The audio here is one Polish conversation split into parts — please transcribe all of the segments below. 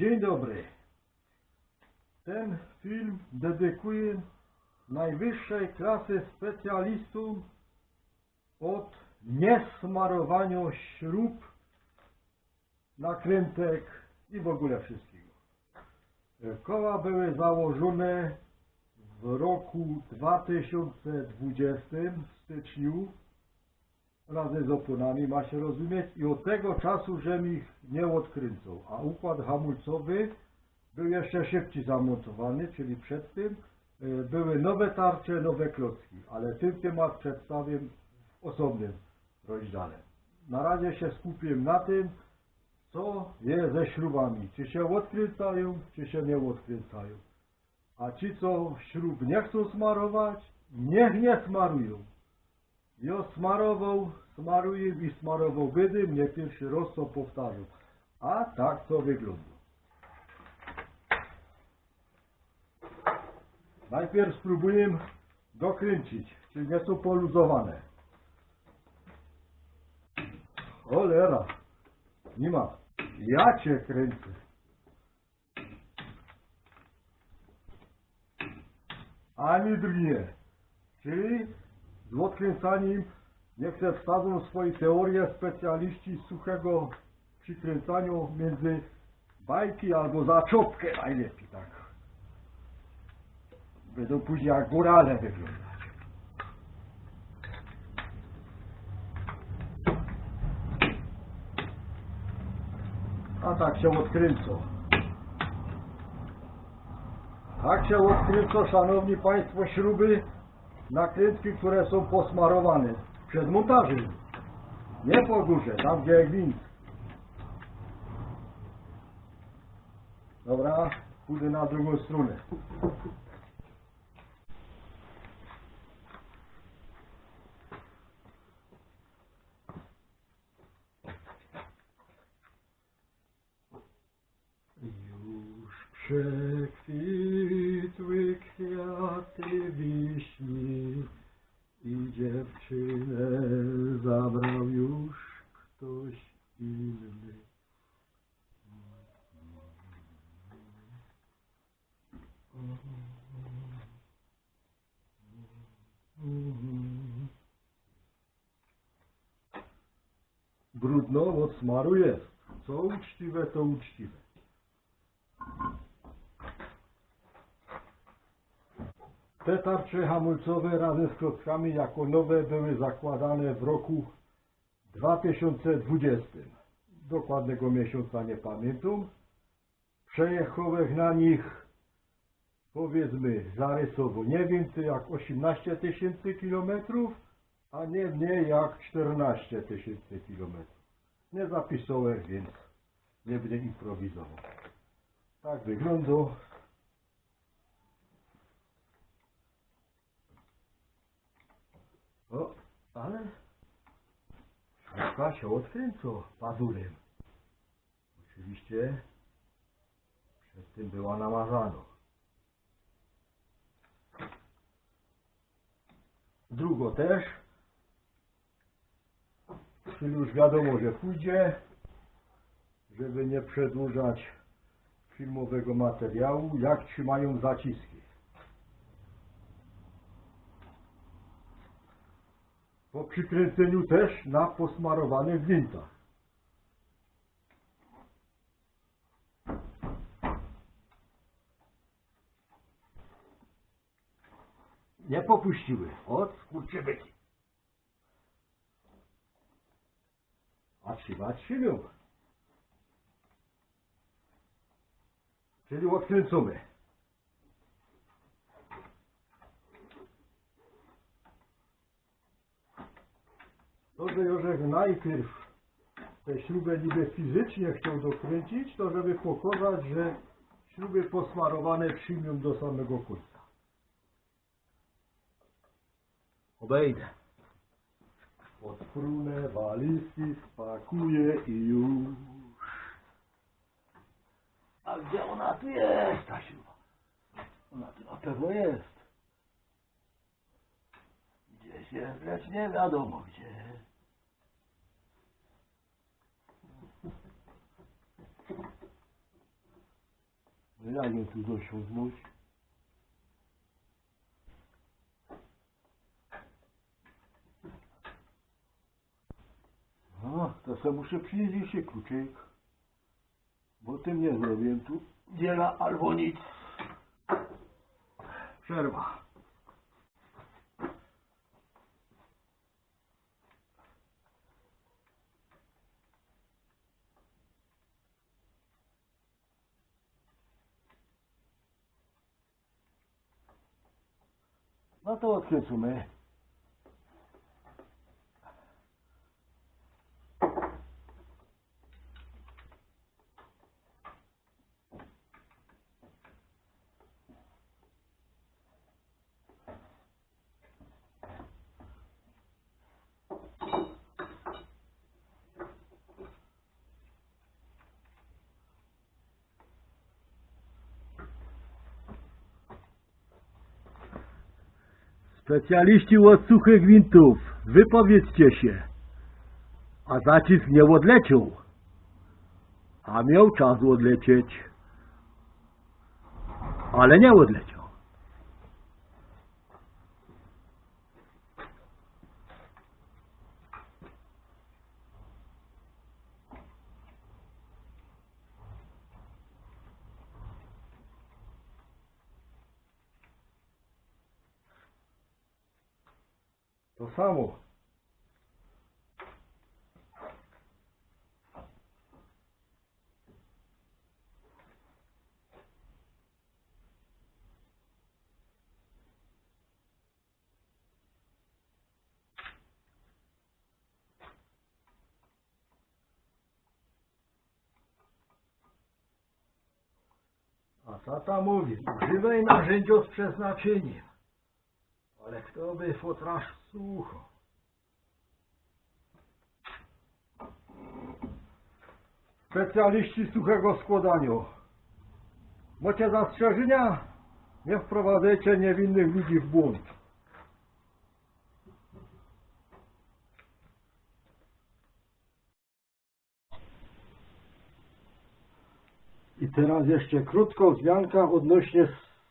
Dzień dobry. Ten film dedykuję najwyższej klasy specjalistom od niesmarowania śrub, nakrętek i w ogóle wszystkiego. Koła były założone w roku 2020 w styczniu razem z oponami ma się rozumieć i od tego czasu, że ich nie odkręcą, a układ hamulcowy był jeszcze szybciej zamontowany, czyli przed tym e, były nowe tarcze, nowe klocki, ale ten temat przedstawię w osobnym rozdziale. Na razie się skupię na tym, co jest ze śrubami, czy się odkręcają, czy się nie odkręcają. A ci, co śrub nie chcą smarować, niech nie smarują. Ja smarował, smaruję i smarował bydy, mnie pierwszy raz to powtarzał. A tak to wygląda. Najpierw spróbuję dokręcić, czy nie są poluzowane. Cholera, nie ma. Ja cię kręcę. Ani drugie. Czyli z odkręcaniem niech se wsadzą swoje teorie specjaliści suchego przykręcania między bajki albo zaczopkę najlepiej tak. Będą później jak górale wyglądać. A tak się odkręcą. Tak się odkręcą, szanowni państwo, śruby nakrętki, które są posmarowane przed montażem. Nie po górze, tam gdzie jest gwint. Dobra, pójdę na drugą stronę. Już przekwitły kwiaty wiśni i dziewczynę zabrał już ktoś inny. Brudno od smaru jest. Co uczciwe, to uczciwe. Te tarcze hamulcowe razem z klockami jako nowe były zakładane w roku 2020. Dokładnego miesiąca nie pamiętam. Przejechałem na nich powiedzmy zarysowo nie więcej jak 18 tysięcy kilometrów, a nie mniej jak 14 tysięcy kilometrów. Nie zapisałem, więc nie będę improwizował. Tak wygląda O, ale śrubka się odkręca pazurem. Oczywiście przed tym była namazana. Drugo też. Czyli już wiadomo, że pójdzie, żeby nie przedłużać filmowego materiału, jak trzymają zaciski. Po przykręceniu też na posmarowanych gwintach. Nie popuściły. Od skurczybyki. A trzyma trzymią. Czyli odkręcamy. To, że Jorzek najpierw tę śrubę niby fizycznie chciał dokręcić, to żeby pokazać, że śruby posmarowane przyjmią do samego końca. Obejdę. Odprunę walizki, spakuję i już. A gdzie ona tu jest, ta śruba? Ona tu na pewno jest. Gdzieś jest, lecz nie wiadomo gdzie. Jak ją tu dosiągnąć? A, to sobie muszę przynieść jeszcze kluczyk. Bo tym nie zrobiłem tu dziela albo nic. Przerwa. No to odkręcimy. Specjaliści od suchych gwintów, wypowiedzcie się. A zacisk nie odleciał. A miał czas odlecieć. Ale nie odleciał. To samo. A tata mówi, używaj narzędzia z przeznaczeniem. Ale kto by fotraż słuchał? Specjaliści suchego składania. Macie zastrzeżenia? Nie wprowadzajcie niewinnych ludzi w błąd. I teraz jeszcze krótko wzmianka odnośnie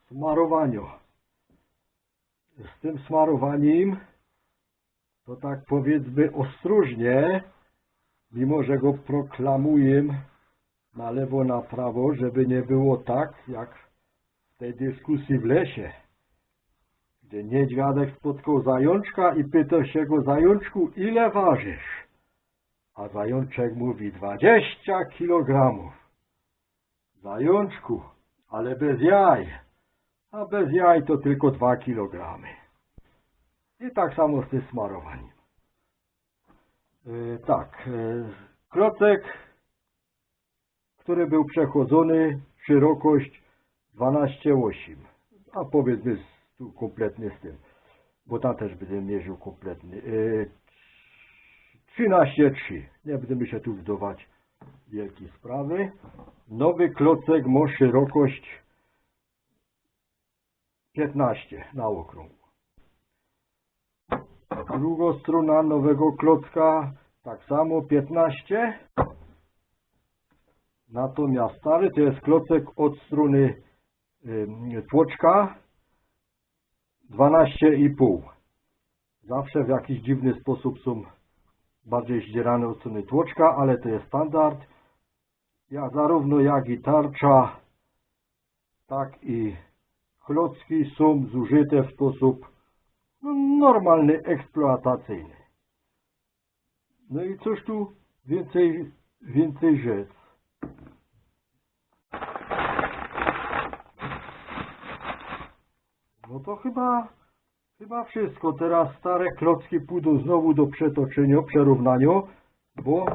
smarowania z tym smarowaniem, to tak powiedzmy ostrożnie, mimo że go proklamuję na lewo, na prawo, żeby nie było tak, jak w tej dyskusji w lesie, gdzie niedźwiadek spotkał zajączka i pytał się go, zajączku, ile ważysz? A zajączek mówi, 20 kilogramów. Zajączku, ale bez jaj a bez jaj to tylko 2 kg. I tak samo z tym smarowaniem. E, tak, e, klocek, który był przechodzony, szerokość 12,8, a powiedzmy tu kompletny z tym, bo tam też będę mierzył kompletny. E, 13,3, nie będziemy się tu wdawać w wielkie sprawy. Nowy klocek ma szerokość 15 na okrągło. Druga strona nowego klocka tak samo 15. Natomiast stary to jest klocek od strony tłoczka 12,5. Zawsze w jakiś dziwny sposób są bardziej zdzierane od strony tłoczka, ale to jest standard. Ja zarówno jak i tarcza, tak i klocki są zużyte w sposób normalny, eksploatacyjny. No i cóż tu więcej, więcej rzec. No to chyba, chyba wszystko. Teraz stare klocki pójdą znowu do przetoczenia, przerównania, bo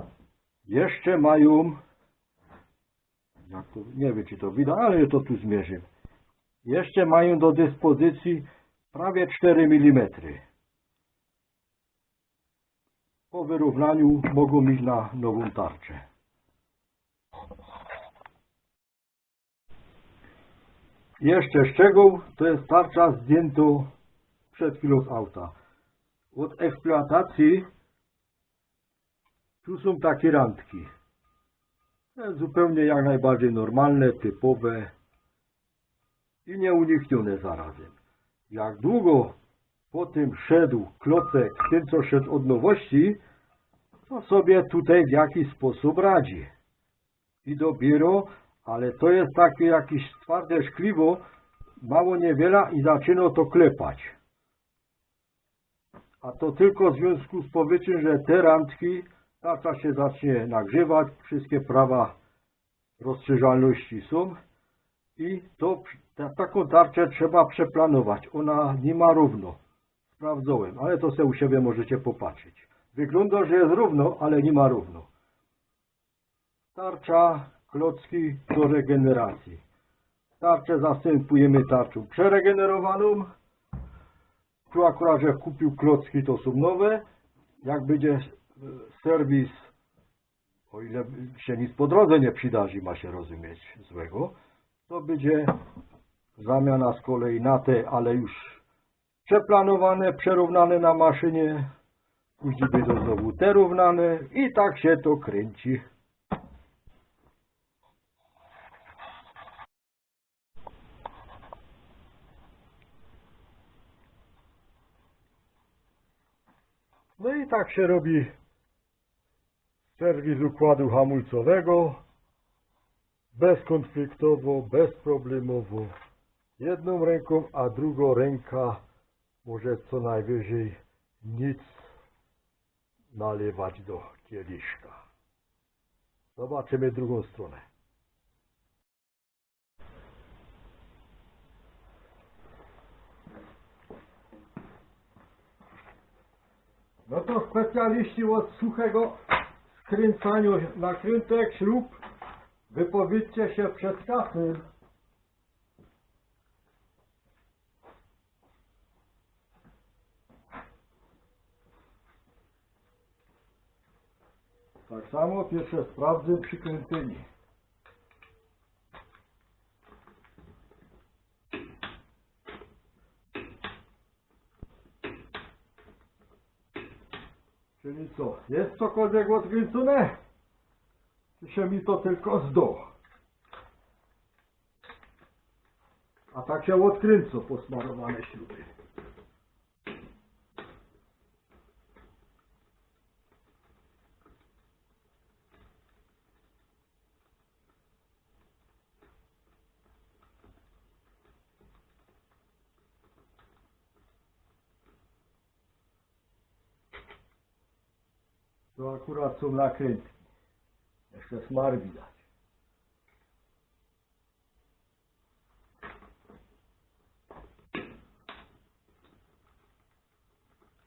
jeszcze mają, jak to, nie wiem czy to widać, ale to tu zmierzę. Jeszcze mają do dyspozycji prawie 4 mm. Po wyrównaniu mogą iść na nową tarczę. Jeszcze szczegół, to jest tarcza zdjęto przed chwilą z auta. Od eksploatacji tu są takie randki. Zupełnie jak najbardziej normalne, typowe i nieuniknione zarazem. Jak długo po tym szedł klocek, ten co szedł od nowości, to sobie tutaj w jakiś sposób radzi. I dopiero, ale to jest takie jakieś twarde szkliwo, mało niewiele i zaczyna to klepać. A to tylko w związku z powyższym, że te randki, tarcza się zacznie nagrzewać, wszystkie prawa rozszerzalności są i to taką tarczę trzeba przeplanować. Ona nie ma równo. Sprawdzałem, ale to sobie u siebie możecie popatrzeć. Wygląda, że jest równo, ale nie ma równo. Tarcza, klocki do regeneracji. Tarczę zastępujemy tarczą przeregenerowaną. Tu akurat, że kupił klocki, to są nowe. Jak będzie e, serwis, o ile się nic po drodze nie przydarzy, ma się rozumieć złego, to będzie zamiana z kolei na te, ale już przeplanowane, przerównane na maszynie. Później będą znowu te równane i tak się to kręci. No i tak się robi serwis układu hamulcowego bezkonfliktowo, bezproblemowo. Jedną ręką, a drugą ręka może co najwyżej nic nalewać do kieliszka. Zobaczymy drugą stronę. No to specjaliści od suchego skręcania nakrętek, śrub, wypowiedzcie się przed kasem. Tak samo pierwsze sprawdzę przykręcenie. Czyli co, jest cokolwiek odkręcone? Czy się mi to tylko zdo? A tak się odkręcą posmarowane śruby. To akurat są nakrętki. Jeszcze smar widać.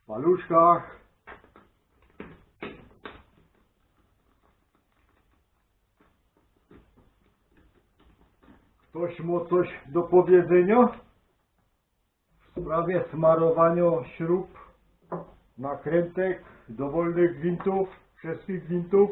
W paluszkach. Ktoś ma coś do powiedzenia w sprawie smarowania śrub, nakrętek, dowolnych gwintów, wszystkich gwintów?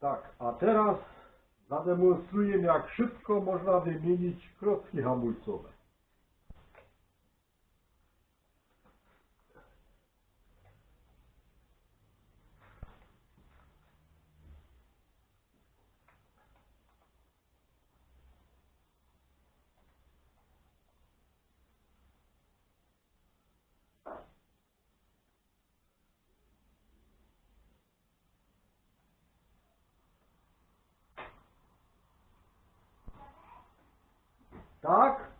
Tak, a teraz zademonstruję jak szybko można wymienić klocki hamulcowe. Tak?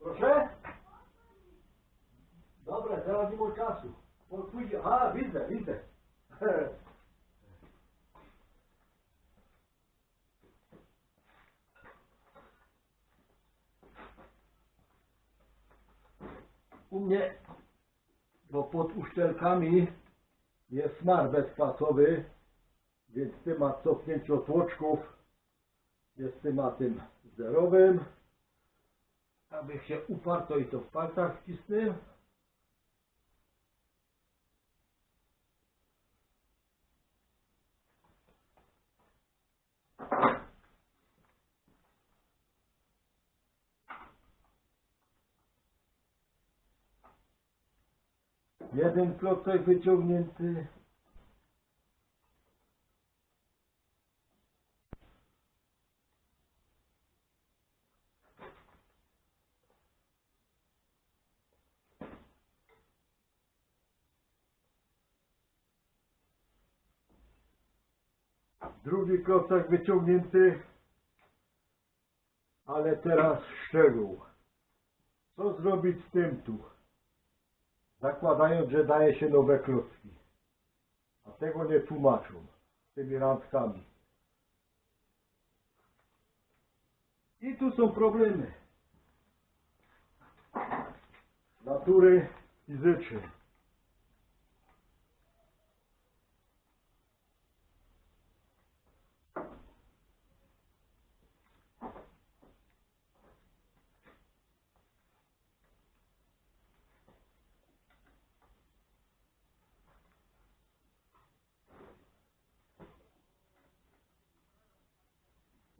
Proszę? Dobra, teraz nie ma czasu. Pójdzie. A, widzę, widzę. U mnie, bo pod uszczelkami jest smar bezkwasowy, więc temat cofnięcia tłoczków jest tematem zerowym. Aby się uparł, to i to w palcach wcisnę. Jeden klocek wyciągnięty. Drugi klocek wyciągnięty. Ale teraz szczegół. Co zrobić z tym tu? Zakładając, że daje się nowe klocki. A tego nie tłumaczą. Tymi randkami. I tu są problemy. Natury fizycznej.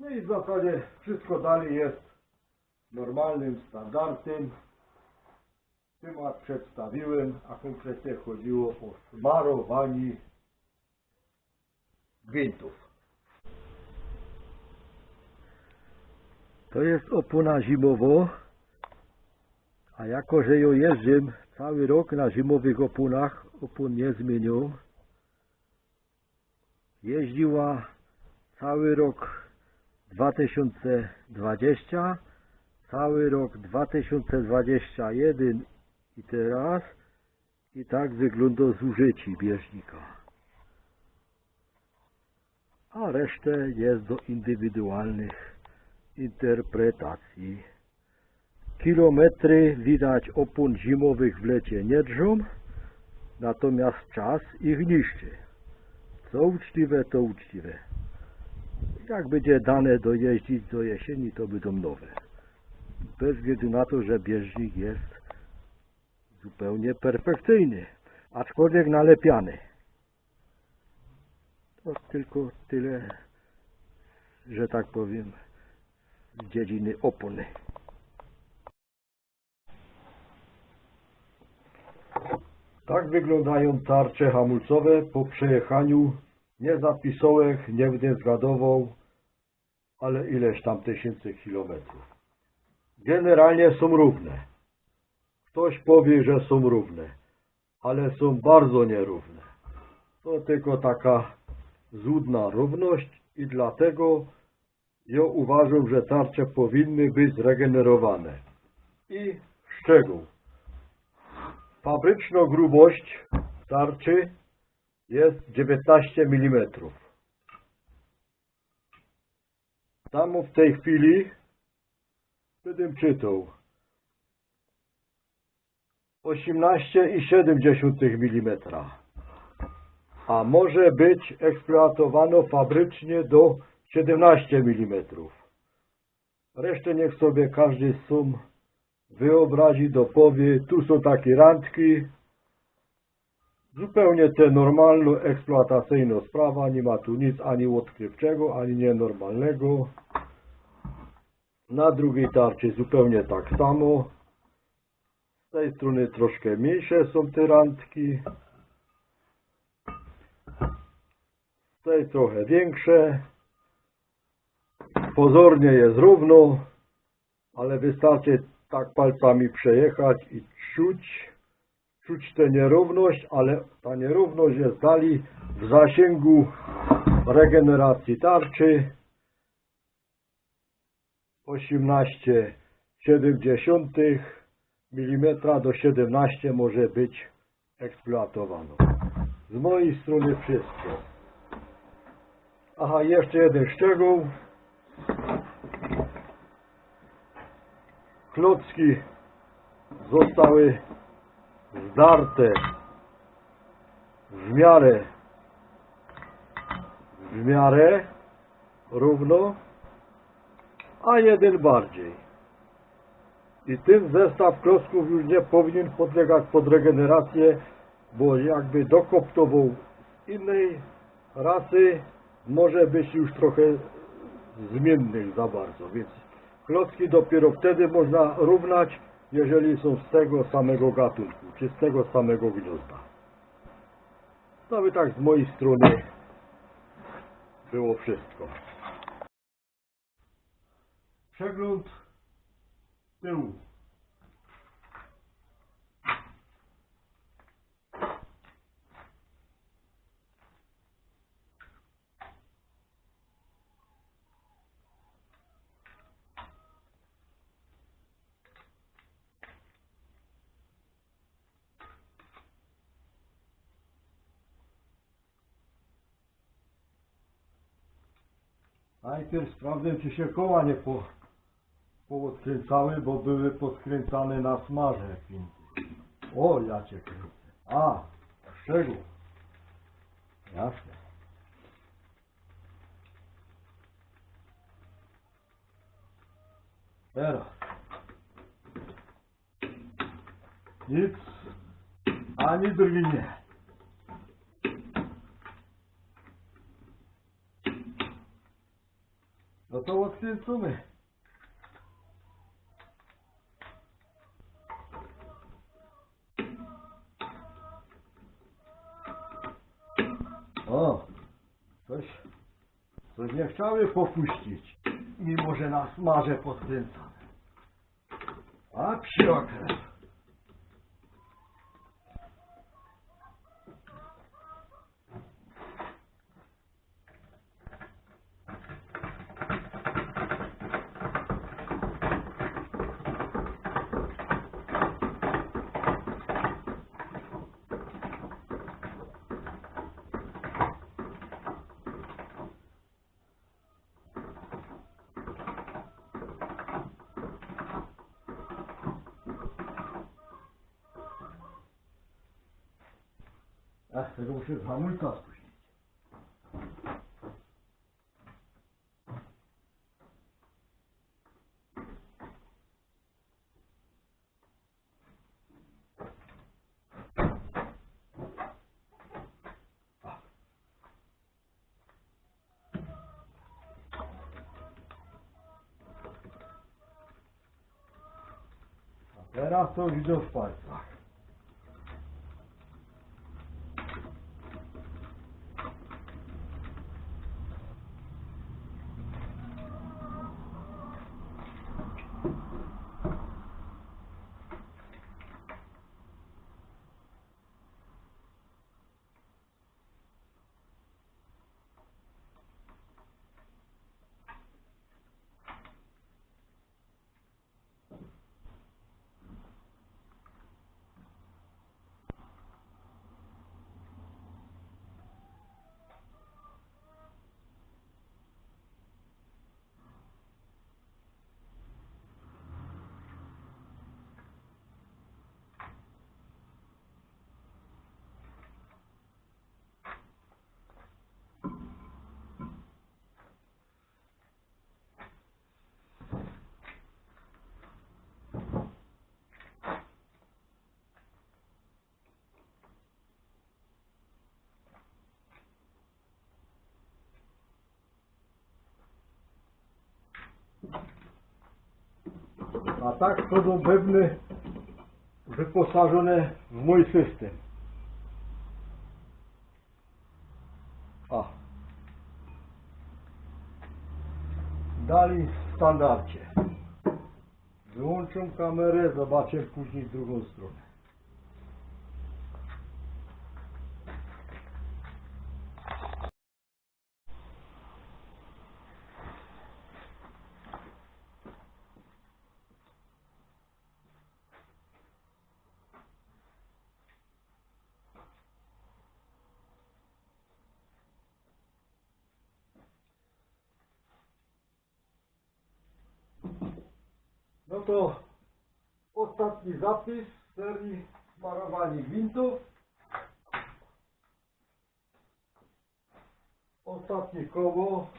No i w zasadzie wszystko dalej jest normalnym standardem. Temat przedstawiłem, a konkretnie chodziło o smarowanie gwintów. To jest opona zimowo, a jako, że ją jeżdżę cały rok na zimowych oponach, opon nie zmienią. Jeździła cały rok 2020, cały rok 2021 i teraz i tak wygląda zużycie bieżnika. A resztę jest do indywidualnych interpretacji. Kilometry widać opon zimowych w lecie nie drżą, natomiast czas ich niszczy. Co uczciwe, to uczciwe. Jak będzie dane dojeździć do jesieni, to będą nowe. Bez względu na to, że bieżnik jest zupełnie perfekcyjny, aczkolwiek nalepiany. To tylko tyle, że tak powiem, z dziedziny opony. Tak wyglądają tarcze hamulcowe po przejechaniu nie zapisołek, nie będę zgadował, ale ileś tam tysięcy kilometrów. Generalnie są równe. Ktoś powie, że są równe, ale są bardzo nierówne. To tylko taka złudna równość i dlatego ja uważam, że tarcze powinny być zregenerowane. I szczegół. Fabryczna grubość tarczy jest 19 mm. Tam w tej chwili będę czytał 18,7 mm. A może być eksploatowano fabrycznie do 17 mm. Resztę niech sobie każdy sum wyobrazi, dopowie. Tu są takie randki, Zupełnie te normalno eksploatacyjna sprawa, nie ma tu nic ani odkrywczego, ani nienormalnego. Na drugiej tarczy zupełnie tak samo. Z tej strony troszkę mniejsze są te randki. Z tej trochę większe. Pozornie jest równo, ale wystarczy tak palcami przejechać i czuć, czuć tę nierówność, ale ta nierówność jest dali w zasięgu regeneracji tarczy 18,7 mm do 17 może być eksploatowano. Z mojej strony wszystko. Aha, jeszcze jeden szczegół. Klocki zostały zdarte w miarę. W miarę. Równo, a jeden bardziej. I tym zestaw klocków już nie powinien podlegać pod regenerację, bo jakby dokoptował innej rasy, może być już trochę zmiennych za bardzo, więc klocki dopiero wtedy można równać, jeżeli są z tego samego gatunku, czy z tego samego gniazda. To by tak z mojej strony było wszystko. Przegląd tyłu. Najpierw sprawdzę, czy się koła nie po, poodkręcały, bo były podkręcane na smarze. O, ja cię kręcę. A, szczegół. Jasne. Teraz. Nic, ani drgnie. No to odkręcamy. O, coś, coś nie chciały popuścić, mimo że na smarze podkręcane. A psi okres. Ach, tego muszę z hamulca spuścić. A teraz to widzę w A tak chodzą bębny wyposażone w mój system. A. Dali w standardzie. Wyłączą kamerę, zobaczę później drugą stronę. No to ostatni zapis serii smarowanie gwintów. Ostatnie koło,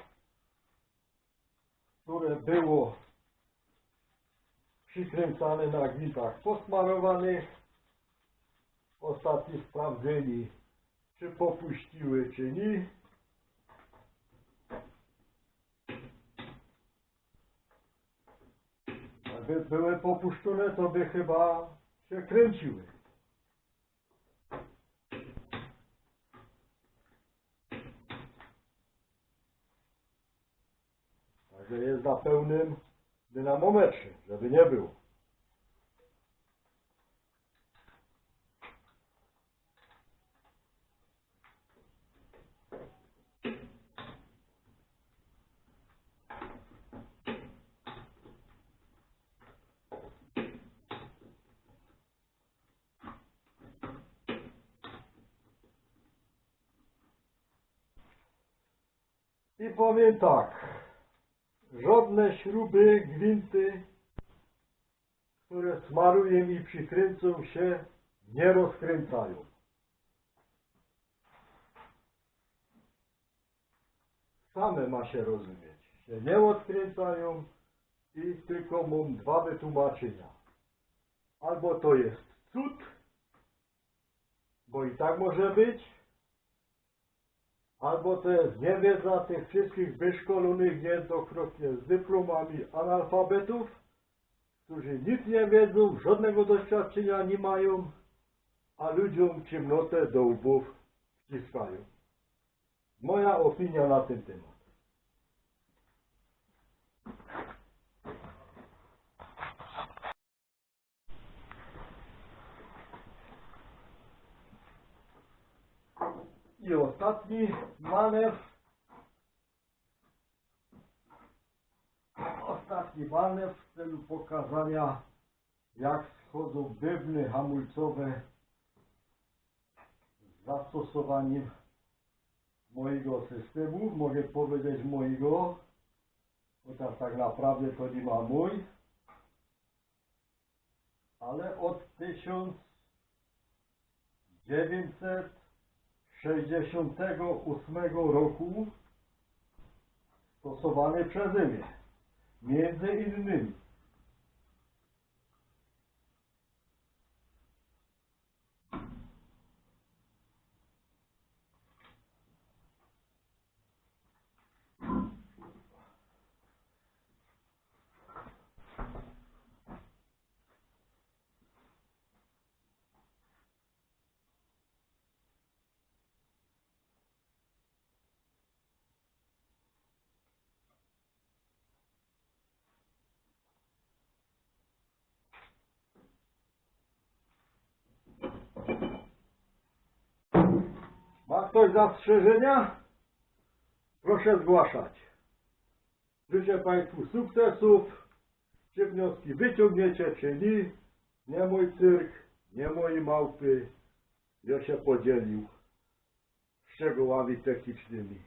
które było przykręcane na gwintach posmarowanych. Ostatni sprawdzeni, czy popuściły, czy nie. Jakby były popuszczone, to by chyba się kręciły. Także jest na pełnym dynamometrze, żeby nie było. I powiem tak, żadne śruby, gwinty, które smaruję i przykręcą się, nie rozkręcają. Same ma się rozumieć, się nie odkręcają i tylko mam dwa wytłumaczenia. Albo to jest cud, bo i tak może być, Albo to jest tych wszystkich wyszkolonych niejednokrotnie z dyplomami analfabetów, którzy nic nie wiedzą, żadnego doświadczenia nie mają, a ludziom ciemnotę do łbów wciskają. Moja opinia na ten temat. I ostatni manewr. Ostatni manewr w celu pokazania, jak schodzą bębny hamulcowe z zastosowaniem mojego systemu. Mogę powiedzieć mojego, chociaż tak naprawdę to nie ma mój. Ale od 1900 68 roku stosowany przeze mnie. Między innymi Ma ktoś zastrzeżenia? Proszę zgłaszać. Życzę Państwu sukcesów. Czy wnioski wyciągniecie, czy nie. Nie mój cyrk, nie moje małpy. Ja się podzielił szczegółami technicznymi.